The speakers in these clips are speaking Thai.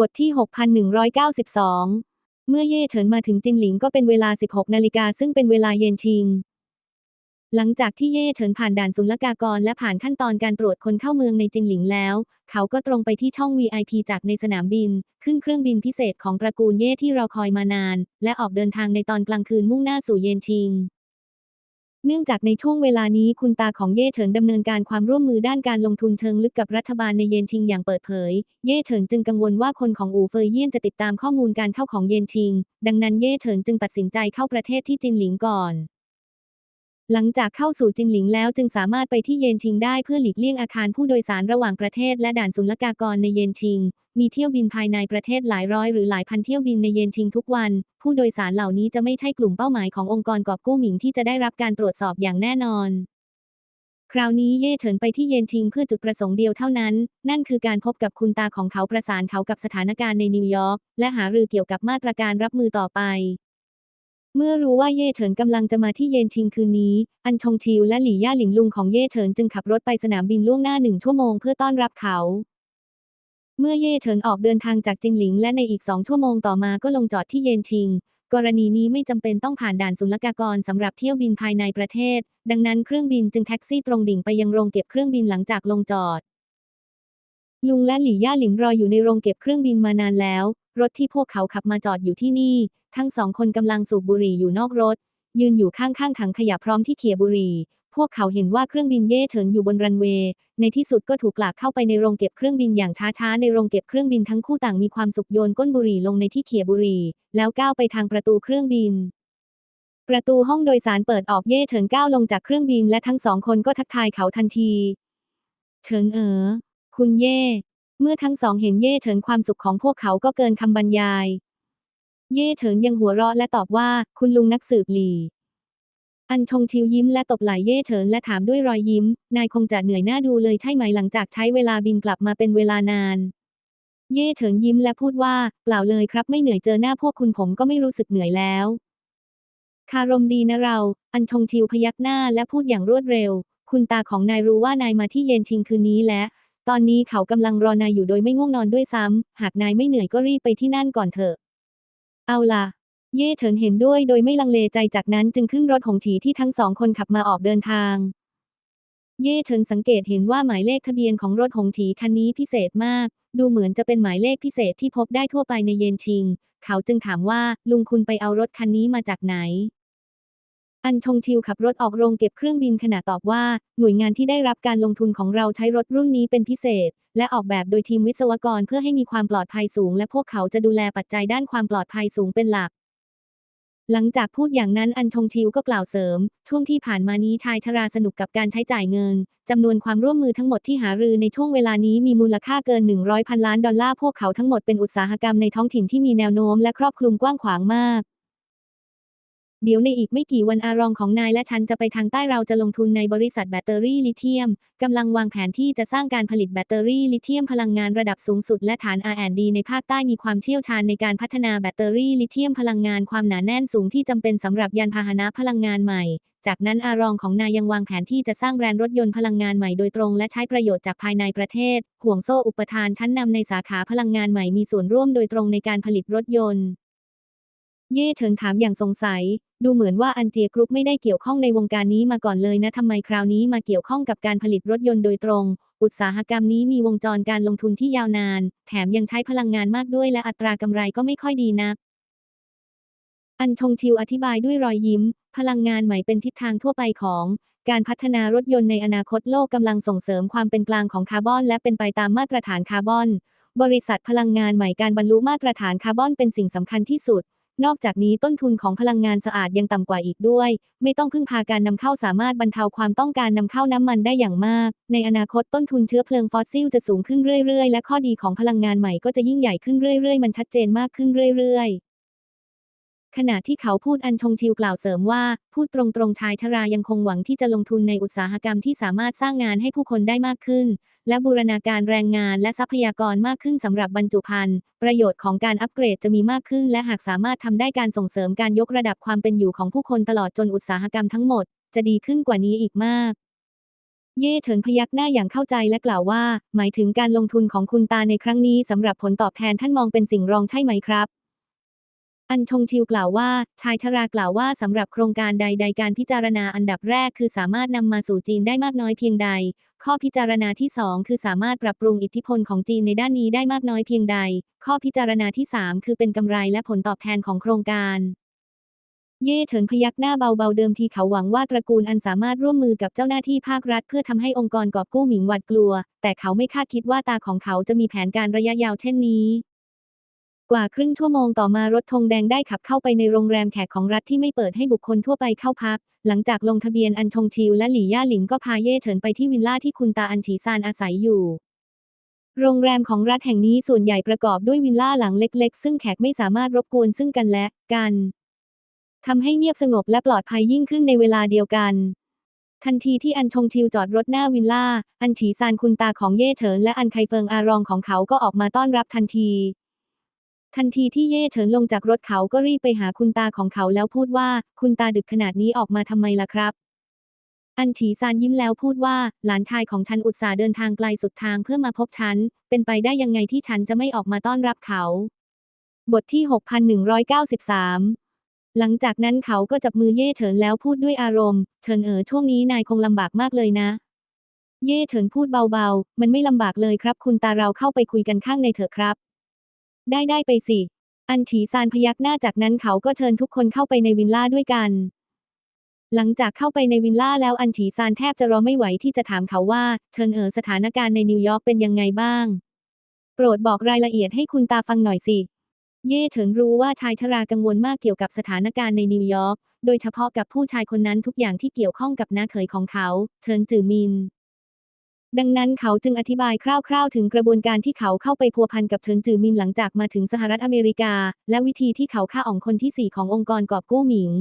บทที่ 6,192 เมื่อเย่เฉินมาถึงจินหลิงก็เป็นเวลา 16 นาฬิกาซึ่งเป็นเวลาเย็นชิง หลังจากที่เย่เฉินผ่านด่านศุลกากรและผ่านขั้นตอนการตรวจคนเข้าเมืองในจินหลิงแล้ว เขาก็ตรงไปที่ช่อง VIP จากในสนามบิน ขึ้นเครื่องบินพิเศษของตระกูลเย่ที่รอคอยมานาน และออกเดินทางในตอนกลางคืนมุ่งหน้าสู่เย็นชิง เนื่องจากในช่วงเวลานี้คุณตาของเย่เฉินดำเนินการความร่วมมือด้านการลงทุนเชิงลึกกับรัฐบาลในเยนชิงอย่างเปิดเผย เย่เฉินจึงกังวลว่าคนของอูเฟยเยี่ยนจะติดตามข้อมูลการเข้าของเยนชิง ดังนั้นเย่เฉินจึงตัดสินใจเข้าประเทศที่จินหลิงก่อน หลังจากเข้าสู่จินหลิงแล้วจึงสามารถไปที่เยนชิงได้เพื่อหลีกเลี่ยงอาคารผู้โดยสารระหว่างประเทศและด่านศุลกากรในเยนชิง มีเที่ยวบินภายในประเทศหลายร้อยหรือหลายพันเที่ยวบินในเยนชิงทุกวัน ผู้โดยสารเหล่านี้จะไม่ใช่กลุ่มเป้าหมายขององค์กรกอบกู้หมิงที่จะได้รับการตรวจสอบอย่างแน่นอน คราวนี้เย่เฉินไปที่เยนชิงเพื่อจุดประสงค์เดียวเท่านั้น นั่นคือการพบกับคุณตาของเขาประสานเขากับสถานการณ์ในนิวยอร์กและหารือเกี่ยวกับมาตรการรับมือต่อไป เมื่อรู้ว่าเย่เฉินกำลังจะมาที่เยนชิงคืนนี้ อันชงชิวและหลี่ย่าหลิงลุงของเย่เฉินจึงขับรถไปสนามบินล่วงหน้าหนึ่งชั่วโมงเพื่อต้อนรับเขา เมื่อเย่เฉินออกเดินทางจากจินหลิงและในอีกสองชั่วโมงต่อมาก็ลงจอดที่เยนชิง กรณีนี้ไม่จำเป็นต้องผ่านด่านศุลกากรสำหรับเที่ยวบินภายในประเทศ ดังนั้นเครื่องบินจึงแท็กซี่ตรงดิ่งไปยังโรงเก็บเครื่องบินหลังจากลงจอด ลุงและหลี่ย่าหลิงรออยู่ในโรงเก็บเครื่องบินมานานแล้ว รถที่พวกเขาขับมาจอดอยู่ที่นี่ ทั้งสองคนกำลังสูบบุหรี่อยู่นอกรถ ยืนอยู่ข้างๆถังขยะพร้อมที่เขี่ยบุหรี่ พวกเขาเห็นว่าเครื่องบินเย่เฉินอยู่บนรันเวย์ ในที่สุดก็ถูกลากเข้าไปในโรงเก็บเครื่องบินอย่างช้าๆ ในโรงเก็บเครื่องบินทั้งคู่ต่างมีความสุขโยนก้นบุหรี่ลงในที่เขี่ยบุหรี่ แล้วก้าวไปทางประตูเครื่องบินประตูห้องโดยสารเปิดออกเย่เฉินก้าวลงจากเครื่องบินและทั้งสองคนก็ทักทายเขาทันที เฉินเอ๋อ คุณเย่ เมื่อทั้งสองเห็นเย่เฉินความสุขของพวกเขาก็เกินคำบรรยาย เย่เฉินยังหัวเราะและตอบว่า คุณลุงนักสืบหลี อันชงชิวยิ้มและตบไหล่เย่เฉินและถามด้วยรอยยิ้ม นายคงจะเหนื่อยหน้าดูเลยใช่ไหมหลังจากใช้เวลาบินกลับมาเป็นเวลานาน เย่เฉินยิ้มและพูดว่า เปล่าเลยครับไม่เหนื่อยเจอหน้าพวกคุณผมก็ไม่รู้สึกเหนื่อยแล้ว คารมดีนะเรา อันชงชิวพยักหน้าและพูดอย่างรวดเร็ว คุณตาของนายรู้ว่านายมาที่เย็นชิงคืนนี้และ ตอนนี้เขากำลังรอนายอยู่โดยไม่ง่วงนอนด้วยซ้ำ หากนายไม่เหนื่อยก็รีบไปที่นั่นก่อนเถอะ เอาล่ะ เย่เฉินเห็นด้วยโดยไม่ลังเลใจจากนั้นจึงขึ้นรถหงฉีที่ทั้งสองคนขับมาออกเดินทาง เย่เฉินสังเกตเห็นว่าหมายเลขทะเบียนของรถหงฉีคันนี้พิเศษมาก ดูเหมือนจะเป็นหมายเลขพิเศษที่พบได้ทั่วไปในเยนชิง เขาจึงถามว่าลุงคุณไปเอารถคันนี้มาจากไหน อันชงชิวขับรถออกโรงเก็บเครื่องบินขณะตอบว่า หน่วยงานที่ได้รับการลงทุนของเราใช้รถรุ่นนี้เป็นพิเศษ และออกแบบโดยทีมวิศวกรเพื่อให้มีความปลอดภัยสูง และพวกเขาจะดูแลปัจจัยด้านความปลอดภัยสูงเป็นหลัก หลังจากพูดอย่างนั้นอันชงชิวก็กล่าวเสริม ช่วงที่ผ่านมานี้ชายชราสนุกกับการใช้จ่ายเงินจำนวนความร่วมมือทั้งหมดที่หารือในช่วงเวลานี้มีมูลค่าเกิน 100พันล้านดอลลาร์พวกเขาทั้งหมดเป็นอุตสาหกรรมในท้องถิ่นที่มีแนวโน้มและครอบคลุมกว้างขวางมาก เดี๋ยวในอีกไม่กี่วันอารองของนายและฉันจะไปทางใต้เราจะลงทุนในบริษัทแบตเตอรี่ลิเธียม กำลังวางแผนที่จะสร้างการผลิตแบตเตอรี่ลิเธียมพลังงานระดับสูงสุดและฐาน R&D ในภาคใต้มีความเชี่ยวชาญในการพัฒนาแบตเตอรี่ลิเธียมพลังงานความหนาแน่นสูงที่จำเป็นสำหรับยานพาหนะพลังงานใหม่ จากนั้นอารองของนายยังวางแผนที่จะสร้างแบรนด์รถยนต์พลังงานใหม่โดยตรงและใช้ประโยชน์จากภายในประเทศ ห่วงโซ่อุปทานชั้นนำในสาขาพลังงานใหม่มีส่วนร่วมโดยตรงในการผลิตรถยนต์ เย่เฉินถามอย่างสงสัย ดูเหมือนว่าอันเจียกรุ๊ปไม่ได้เกี่ยวข้องในวงการนี้มาก่อนเลยนะทำไมคราวนี้มาเกี่ยวข้องกับการผลิตรถยนต์โดยตรง อุตสาหกรรมนี้มีวงจรการลงทุนที่ยาวนาน แถมยังใช้พลังงานมากด้วยและอัตรากำไรก็ไม่ค่อยดีนัก อันชงชิวอธิบายด้วยรอยยิ้ม พลังงานใหม่เป็นทิศทางทั่วไปของการพัฒนารถยนต์ในอนาคตโลกกำลังส่งเสริมความเป็นกลางของคาร์บอน และเป็นไปตามมาตรฐานคาร์บอน บริษัทพลังงานใหม่การบรรลุมาตรฐานคาร์บอนเป็นสิ่งสำคัญที่สุด นอกจากนี้ต้นทุนของพลังงานสะอาดยังต่ำกว่าอีกด้วย ไม่ต้องพึ่งพาการนำเข้าสามารถบรรเทาความต้องการนำเข้าน้ำมันได้อย่างมาก ในอนาคตต้นทุนเชื้อเพลิงฟอสซิลจะสูงขึ้นเรื่อยๆ และข้อดีของพลังงานใหม่ก็จะยิ่งใหญ่ขึ้นเรื่อยๆ มันชัดเจนมากขึ้นเรื่อยๆ ขณะที่เขาพูดอันชงชิวกล่าวเสริมว่า พูดตรงๆชายชรายังคงหวังที่จะลงทุนในอุตสาหกรรมที่สามารถสร้างงานให้ผู้คนได้มากขึ้น และบูรณาการแรงงานและทรัพยากรมากขึ้นสำหรับบรรจุภัณฑ์ประโยชน์ของการอัปเกรดจะมีมากขึ้น และหากสามารถทำได้การส่งเสริมการยกระดับความเป็นอยู่ของผู้คนตลอดจนอุตสาหกรรมทั้งหมด จะดีขึ้นกว่านี้อีกมากเย่เฉินพยักหน้าอย่างเข้าใจและกล่าวว่า หมายถึงการลงทุนของคุณตาในครั้งนี้สำหรับผลตอบแทนท่านมองเป็นสิ่งรองใช่ไหมครับ อันชงชิวกล่าวว่า ชายชรากล่าวว่าสำหรับโครงการใดๆการพิจารณาอันดับแรกคือสามารถนำมาสู่จีนได้มากน้อยเพียงใด ข้อพิจารณาที่ 2 คือสามารถปรับปรุงอิทธิพลของจีนในด้านนี้ได้มากน้อยเพียงใด ข้อพิจารณาที่ 3 คือเป็นกำไรและผลตอบแทนของโครงการเย่เฉินพยักหน้าเบาๆเดิมทีเขาหวังว่าตระกูลอันสามารถร่วมมือกับเจ้าหน้าที่ภาครัฐ เพื่อทำให้องค์กรกอบกู้หมิงหวาดกลัว แต่เขาไม่คาดคิดว่าตาของเขาจะมีแผนการระยะยาวเช่นนี้ กว่าครึ่งชั่วโมงต่อมารถธงแดงได้ขับเข้าไปในโรงแรมแขกของรัฐที่ไม่เปิดให้บุคคลทั่วไปเข้าพัก หลังจากลงทะเบียนอันชงชิวและหลี่ย่าหลิงก็พาเย่เฉินไปที่วิลล่าที่คุณตาอันฉีซานอาศัยอยู่ โรงแรมของรัฐแห่งนี้ส่วนใหญ่ประกอบด้วยวิลล่าหลังเล็ก ๆ ซึ่งแขกไม่สามารถรบกวนซึ่งกันและกันทำให้เงียบสงบและปลอดภัยยิ่งขึ้นในเวลาเดียวกันทันทีที่อันชงชิวจอดรถหน้าวิลล่า อันฉีซานคุณตาของเย่เฉินและอันไคเฟิงอารองของเขาก็ออกมาต้อนรับทันที ทันทีที่เย่เฉินลงจากรถเขาก็รีบไปหาคุณตาของเขาแล้วพูดว่า คุณตาดึกขนาดนี้ออกมาทำไมล่ะครับ อันฉีซานยิ้มแล้วพูดว่า หลานชายของฉันอุตส่าห์เดินทางไกลสุดทางเพื่อมาพบฉัน เป็นไปได้ยังไงที่ฉันจะไม่ออกมาต้อนรับเขา บทที่ 6193 หลังจากนั้นเขาก็จับมือเย่เฉินแล้วพูดด้วยอารมณ์ เฉินเอ๋อช่วงนี้นายคงลำบากมากเลยนะ เย่เฉินพูดเบาๆ มันไม่ลำบากเลยครับ คุณตาเราเข้าไปคุยกันข้างในเถอะครับ ได้ได้ไปสิ อันฉีซานพยักหน้าจากนั้นเขาก็เชิญทุกคนเข้าไปในวิลล่าด้วยกัน หลังจากเข้าไปในวิลล่าแล้วอันฉีซานแทบจะรอไม่ไหวที่จะถามเขาว่าเชิญเอ๋อสถานการณ์ในนิวยอร์กเป็นยังไงบ้าง โปรดบอกรายละเอียดให้คุณตาฟังหน่อยสิ เย่เฉินรู้ว่าชายชรากังวลมากเกี่ยวกับสถานการณ์ในนิวยอร์ก โดยเฉพาะกับผู้ชายคนนั้นทุกอย่างที่เกี่ยวข้องกับน้าเขยของเขาเฉินจือมิน ดังนั้นเขาจึงอธิบายคร่าวๆ ถึงกระบวนการที่เขาเข้าไปพัวพันกับเฉินจือมินหลังจากมาถึงสหรัฐอเมริกา และวิธีที่เขาฆ่าอ่องคนที่สี่ขององค์กรกอบกู้หมิง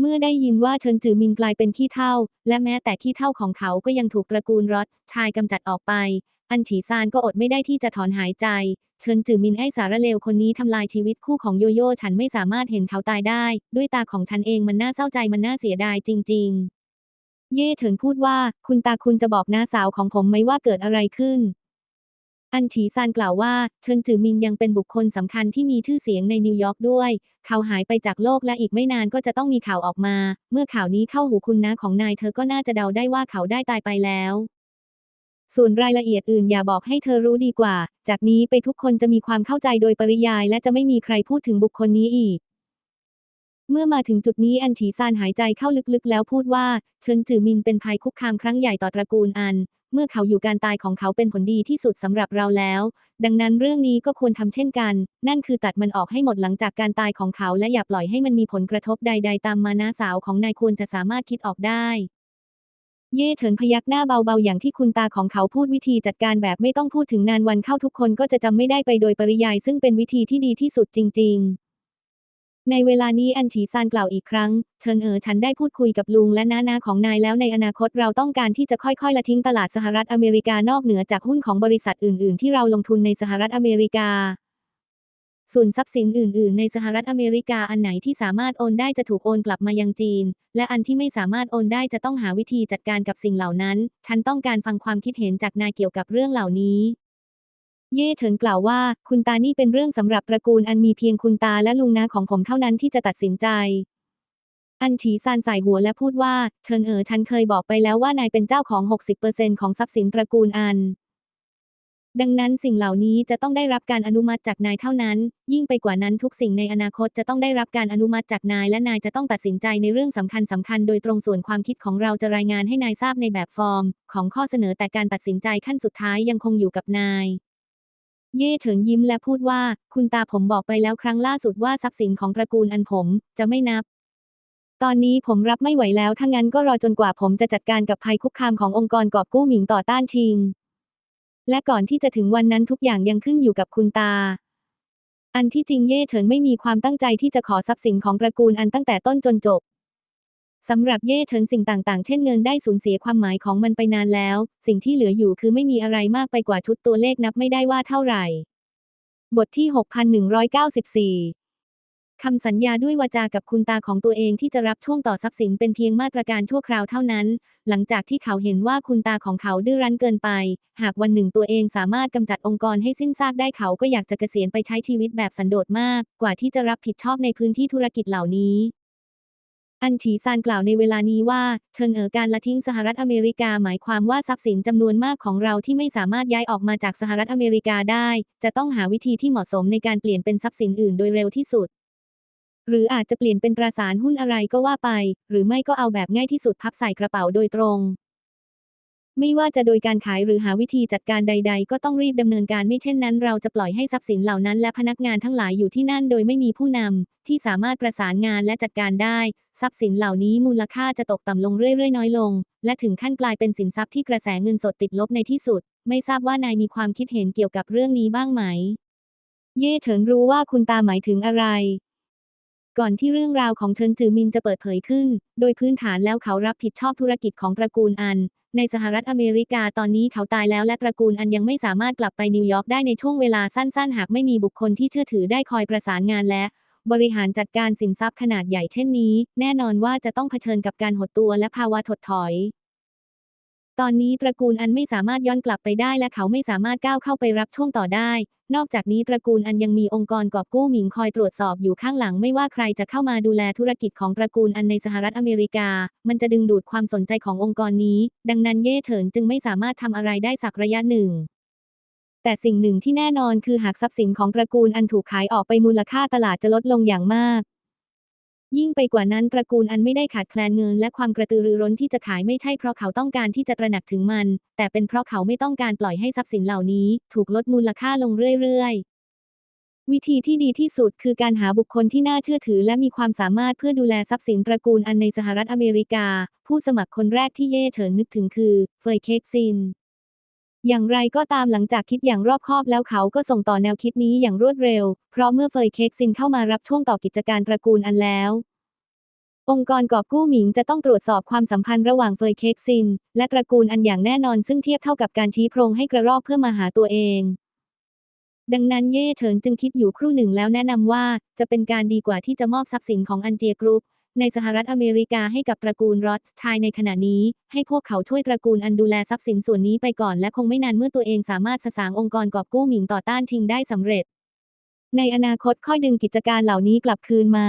เมื่อได้ยินว่าเฉินจือมินกลายเป็นขี้เท่า และแม้แต่ขี้เท่าของเขาก็ยังถูกตระกูลรอดชายกำจัดออกไป อันฉีซานก็อดไม่ได้ที่จะถอนหายใจ เฉินจือมินไอ้สารเลวคนนี้ทำลายชีวิตคู่ของโยโย่ฉันไม่สามารถเห็นเขาตายได้ ด้วยตาของฉันเองมันน่าเศร้าใจมันน่าเสียดายจริง ๆ เย่เฉินพูดว่า คุณตาคุณจะบอกน้าสาวของผมไหมว่าเกิดอะไรขึ้น อันฉีซานกล่าวว่า เฉินจือมินยังเป็นบุคคลสำคัญที่มีชื่อเสียงในนิวยอร์กด้วย เขาหายไปจากโลกและอีกไม่นานก็จะต้องมีข่าวออกมา เมื่อข่าวนี้เข้าหูคุณน้าของนายเธอก็น่าจะเดาได้ว่าเขาได้ตายไปแล้วส่วนรายละเอียดอื่นอย่าบอกให้เธอรู้ดีกว่า จากนี้ไปทุกคนจะมีความเข้าใจโดยปริยายและจะไม่มีใครพูดถึงบุคคลนี้อีก เมื่อมาถึงจุดนี้อันฉีซานหายใจเข้าลึกๆ แล้วพูดว่าเฉินจือมินเป็นภัยคุกคามครั้งใหญ่ต่อตระกูลอัน เมื่อเขาอยู่การตายของเขาเป็นผลดีที่สุดสำหรับเราแล้ว ดังนั้นเรื่องนี้ก็ควรทำเช่นกัน นั่นคือตัดมันออกให้หมดหลังจากการตายของเขาและอย่าปล่อยให้มันมีผลกระทบใด ๆ ตามมานาสาวของนายควรจะสามารถคิดออกได้เย่เฉินพยักหน้าเบาๆ อย่างที่คุณตาของเขาพูดวิธีจัดการแบบไม่ต้องพูดถึงนานวันเข้าทุกคนก็จะจำไม่ได้ไปโดยปริยายซึ่งเป็นวิธีที่ดีที่สุดจริง ๆ ในเวลานี้อันฉีซานกล่าวอีกครั้ง เชิญเอ๋อฉันได้พูดคุยกับลุงและน้านาของนายแล้วในอนาคตเราต้องการที่จะค่อยๆละทิ้งตลาดสหรัฐอเมริกานอกเหนือจากหุ้นของบริษัทอื่น ๆ ที่เราลงทุนในสหรัฐอเมริกา ส่วนทรัพย์สินอื่น ๆ ในสหรัฐอเมริกาอันไหนที่สามารถโอนได้จะถูกโอนกลับมายังจีน และอันที่ไม่สามารถโอนได้จะต้องหาวิธีจัดการกับสิ่งเหล่านั้น ฉันต้องการฟังความคิดเห็นจากนายเกี่ยวกับเรื่องเหล่านี้ เย่เฉินกล่าวว่า คุณตานี่เป็นเรื่องสำหรับตระกูลอันมีเพียงคุณตาและลุงนาของผมเท่านั้นที่จะตัดสินใจ อันฉีซานใส่หัวและพูดว่าเชิญเอ๋อฉันเคยบอกไปแล้วว่านายเป็นเจ้าของ 60%ของทรัพย์สินตระกูลอัน ดังนั้นสิ่งเหล่านี้จะต้องได้รับการอนุมัติจากนายเท่านั้น ยิ่งไปกว่านั้นทุกสิ่งในอนาคตจะต้องได้รับการอนุมัติจากนายและนายจะต้องตัดสินใจในเรื่องสำคัญสำคัญโดยตรงส่วนความคิดของเราจะรายงานให้นายทราบในแบบฟอร์ม ของข้อเสนอแต่การตัดสินใจขั้นสุดท้ายยังคงอยู่กับนาย เย่เฉินยิ้มและพูดว่า คุณตาผมบอกไปแล้วครั้งล่าสุดว่าทรัพย์สินของตระกูลอันผมจะไม่นับ ตอนนี้ผมรับไม่ไหวแล้วถ้างั้นก็รอจนกว่าผมจะจัดการกับภัยคุกคามขององค์กรกอบกู้หมิงต่อต้านชิง และก่อนที่จะถึงวันนั้นทุกอย่างยังขึ้นอยู่กับคุณตา อันที่จริงเย่เฉินไม่มีความตั้งใจที่จะขอทรัพย์สินของตระกูลอันตั้งแต่ต้นจนจบ สำหรับเย่เฉินสิ่งต่างๆ เช่นเงินได้สูญเสียความหมายของมันไปนานแล้ว สิ่งที่เหลืออยู่คือไม่มีอะไรมากไปกว่าชุดตัวเลขนับไม่ได้ว่าเท่าไหร่ บทที่ 6194 คำสัญญาด้วยวาจากับคุณตาของตัวเองที่จะรับช่วงต่อทรัพย์สินเป็นเพียงมาตรการชั่วคราวเท่านั้น หลังจากที่เขาเห็นว่าคุณตาของเขาดื้อรั้นเกินไป หากวันหนึ่งตัวเองสามารถกำจัดองค์กรให้สิ้นซากได้เขาก็อยากจะเกษียณไปใช้ชีวิตแบบสันโดษมาก กว่าที่จะรับผิดชอบในพื้นที่ธุรกิจเหล่านี้ อันฉีซานกล่าวในเวลานี้ว่าเชิญเอ๋อการละทิ้งสหรัฐอเมริกาหมายความว่าทรัพย์สินจำนวนมากของเราที่ไม่สามารถย้ายออกมาจากสหรัฐอเมริกาได้ จะต้องหาวิธีที่เหมาะสมในการเปลี่ยนเป็นทรัพย์สินอื่นโดยเร็วที่สุด หรืออาจจะเปลี่ยนเป็นตราสารหุ้นอะไรก็ว่าไป หรือไม่ก็เอาแบบง่ายที่สุดพับใส่กระเป๋าโดยตรง ไม่ว่าจะโดยการขายหรือหาวิธีจัดการใด ๆ ก็ต้องรีบดำเนินการไม่เช่นนั้น เราจะปล่อยให้ทรัพย์สินเหล่านั้นและพนักงานทั้งหลายอยู่ที่นั่นโดยไม่มีผู้นำที่สามารถประสานงานและจัดการได้ ทรัพย์สินเหล่านี้มูลค่าจะตกต่ำลงเรื่อยๆ น้อยลง และถึงขั้นกลายเป็นสินทรัพย์ที่กระแสเงินสดติดลบในที่สุด ไม่ทราบว่านายมีความคิดเห็นเกี่ยวกับเรื่องนี้บ้างไหม เย่เฉินรู้ว่าคุณตาหมายถึงอะไรก่อนที่เรื่องราวของเฉินจือมินจะเปิดเผยขึ้น โดยพื้นฐานแล้วเขารับผิดชอบธุรกิจของตระกูลอัน ในสหรัฐอเมริกาตอนนี้เขาตายแล้วและตระกูลอันยังไม่สามารถกลับไปนิวยอร์กได้ในช่วงเวลาสั้นๆ หากไม่มีบุคคลที่เชื่อถือได้คอยประสานงานและ บริหารจัดการสินทรัพย์ขนาดใหญ่เช่นนี้ แน่นอนว่าจะต้องเผชิญกับการหดตัวและภาวะถดถอย ตอนนี้ตระกูลอันไม่สามารถย้อนกลับไปได้และเขาไม่สามารถก้าวเข้าไปรับช่วงต่อได้ นอกจากนี้ตระกูลอันยังมีองค์กรกอบกู้หมิงคอยตรวจสอบอยู่ข้างหลังไม่ว่าใครจะเข้ามาดูแลธุรกิจของตระกูลอันในสหรัฐอเมริกา มันจะดึงดูดความสนใจขององค์กรนี้ ดังนั้นเย่เฉินจึงไม่สามารถทำอะไรได้สักระยะหนึ่งแต่สิ่งหนึ่งที่แน่นอนคือหากทรัพย์สินของตระกูลอันถูกขายออกไปมูลค่าตลาดจะลดลงอย่างมาก ยิ่งไปกว่านั้นตระกูลอันไม่ได้ขาดแคลนเงินและความกระตือรือร้นที่จะขายไม่ใช่เพราะเขาต้องการที่จะตระหนักถึงมัน แต่เป็นเพราะเขาไม่ต้องการปล่อยให้ทรัพย์สินเหล่านี้ ถูกลดมูลค่าลงเรื่อยๆ วิธีที่ดีที่สุดคือการหาบุคคลที่น่าเชื่อถือและมีความสามารถเพื่อดูแลทรัพย์สินตระกูลอันในสหรัฐอเมริกา ผู้สมัครคนแรกที่เย่เฉินนึกถึงคือเฟยเคกซิน อย่างไรก็ตามหลังจากคิดอย่างรอบคอบแล้วเขาก็ส่งต่อแนวคิดนี้อย่างรวดเร็ว เพราะเมื่อเฟยเค้กซินเข้ามารับช่วงต่อกิจการตระกูลอันแล้ว องค์กรกอบกู้หมิงจะต้องตรวจสอบความสัมพันธ์ระหว่างเฟยเค้กซิน และตระกูลอันอย่างแน่นอนซึ่งเทียบเท่ากับการชี้โพรงให้กระรอกเพื่อมาหาตัวเอง ดังนั้นเย่เฉินจึงคิดอยู่ครู่หนึ่งแล้วแนะนำว่าจะเป็นการดีกว่าที่จะมอบทรัพย์สินของอันเจียกรุ๊ป ในสหรัฐอเมริกาให้กับตระกูลรอดชายในขณะนี้ ให้พวกเขาช่วยตระกูลอันดูแลทรัพย์สินส่วนนี้ไปก่อนและคงไม่นานเมื่อตัวเองสามารถสสางองค์กรกอบกู้หมิงต่อต้านชิงได้สำเร็จ ในอนาคตค่อยดึงกิจการเหล่านี้กลับคืนมา